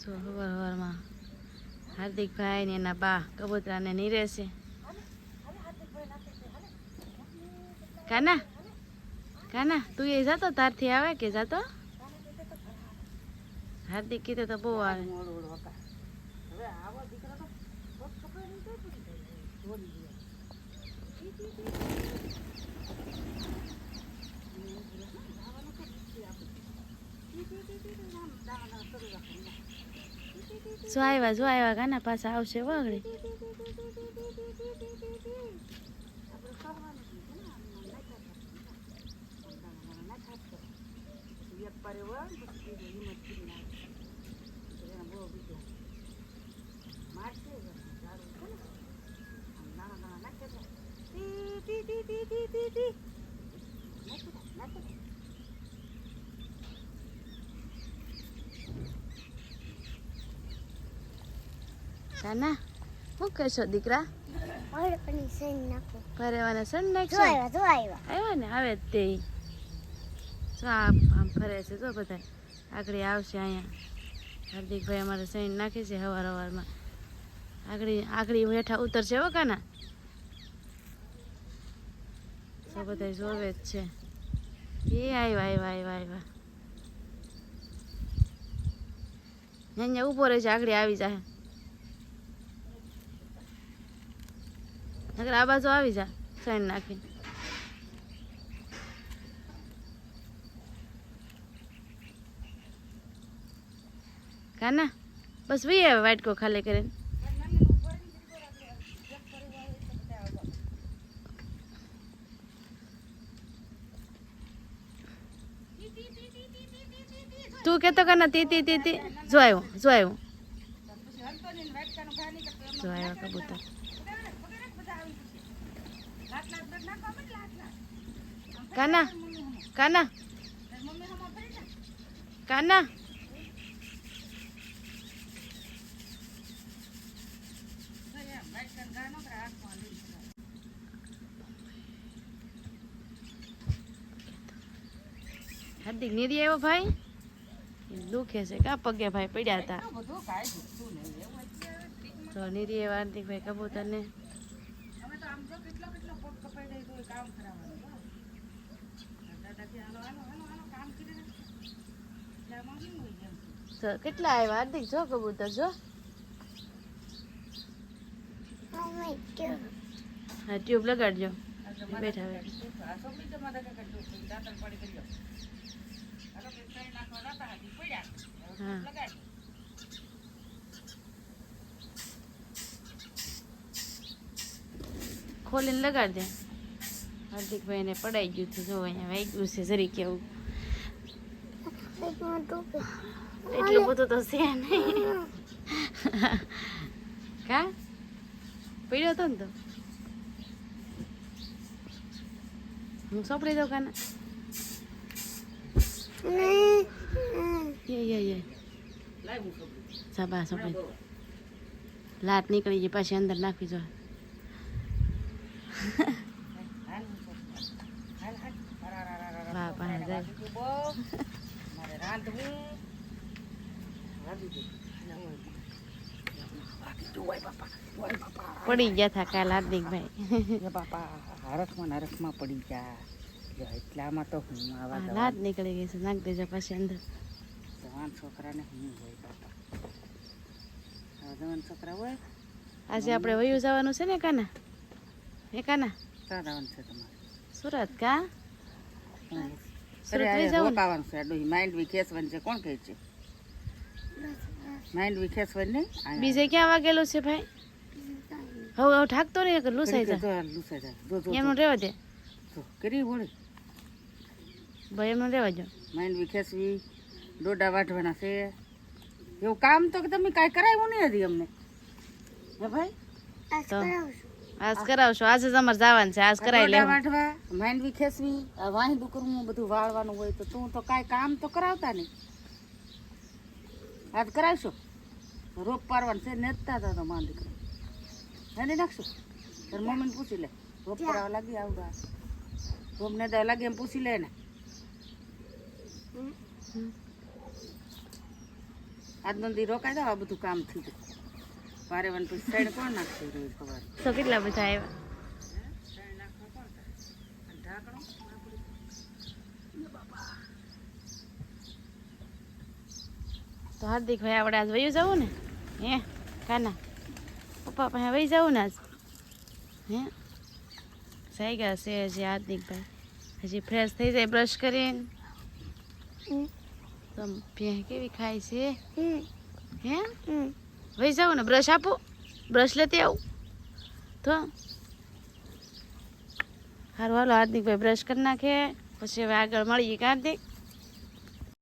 જો હવાર હવારમાં હાર્દિકભાઈ ને એના બા કબૂતરાને નીરે છે. કાના? કાના, તું એ જાતો? તારથી આવે કે જાતો? હાર્દિક કીધું તો બહુ આવે. જો આવ્યા જો આવ્યા ગાના પાછા આવશે વગડે કાના શું કહેશો દીકરા ફરેવાના સણ નાખશો આવ્યા ને આવે તે. આમ ફરે છે જો બધા આગળ આવશે અહીંયા હાર્દિકભાઈ અમારે સૈન નાખે છે હવાર હવારમાં આગળ આગળ હેઠા ઉતરશે હો કાના તો બધા જોવે જ છે એ આવ્યા આવ્યા આવ્યા આવ્યા અહીંયા ઊભો રહે છે આગળ આવી જાય નકર આ બાજુ આવી જા, સાઈન નાખીને. કાના? બસ વી આવે વાટકો ખાલી કરીને. તું કેતો કાના, તી તી તી તી. જો આવ્યો જો આવ્યો. જો આવ્યો કબૂતર. કાના કાના કાના. હાર્દિક નીરી આવ્યો ભાઈ? દુખે છે કા પગે ભાઈ પડ્યા હતા. તો નીરી આવ્યા હાર્દિકભાઈ કબૂતર કેટલા આવ્યા? હાર્દિક જો કબૂતર જો. હા ટ્યુબ લગાડજો. બેઠા બેઠા. ખોલીને લગાડ દે હાર્દિકભાઈ ને પડાઈ ગયું હતું. જો, અહીંયા વાગ્યું છે જરી કેવું એટલું બધું તો છે નહીં. કા? પડ્યો હતો ને તો. હું સોપડી દઉં કાના? સાબા સોંપડી લાટ નીકળી ગઈ, પાછી અંદર નાખવી જો. વાહ જાય પડી ગયા થા કાલ હાર્દિકભાઈ એ બાપા હરખમાં નરખમાં પડી ગયા. એટલામાં તો હું આવા આ નીકળી ગઈ છે નાખ દેજો પછી અંદર. જવાન છોકરાને હું હોય બાપા જવાન છોકરા હોય. આજે આપણે વયું જવાનું છે ને કાના હે કાના ક્યાં જવાનું છે તમારે? સુરત કા? બીજે ક્યાં વાગેલું છે ભાઈ? હવે હવે ઠાકતો નહીં કે લૂસાઈ જાય જો, લૂસાઈ જાય. જો, જો, એમનું રહેવા દે. કરી વળી ભાઈ એમનું રહેવા દો. માઇન્ડ વિખેસવી ડોડા વાઢવાના છે. એવું કામ તો કે તમે કાંઈ કરાવ્યું નહીં હજી અમને. હે ભાઈ? તો. આજ કરાવશો. આજે તમારે જવાનું છે. આજ કરાવી લેવા વાઢવા માંડવી ખેસવી આ વાહિંદુ કરવું બધું વાળવાનું હોય તો તું તો કાંઈ કામ તો કરાવતા નહીં. આજ કરાવશો? રોપ પાડવાનું છે નેતતા હતા તો માં દીકરો. હેડી નાખશો? તાર મમ્મીને પૂછી લે. રોપ પાડવા લાગી આવડા. રોપ ને દવા લાગી એમ પૂછી લે ને. આજનો દી રોકાઈ દો આ બધું કામ થઈ ગયું. વારે વન પછી સાઈડ કોણ સવારે તો કેટલા બધા આવ્યા? તો હાર્દિકભાઈ આપણે આજ વયું જવું ને? હે? કાના? પપ્પા પાસે વહી જવું ને આજ? હે? થઈ ગયા છે હજી હાર્દિકભાઈ હજી ફ્રેશ થઈ જાય બ્રશ કરીને. હમ. તો ભેં કેવી ખાય છે? હમ. હે? હમ. વહી જાઉં ને બ્રશ આપો. બ્રશ લેતી આવું. તો. સારું હાલો, હાર્દિકભાઈ બ્રશ કરી નાખે. પછી હવે આગળ મળીએ કે હાર્દિક.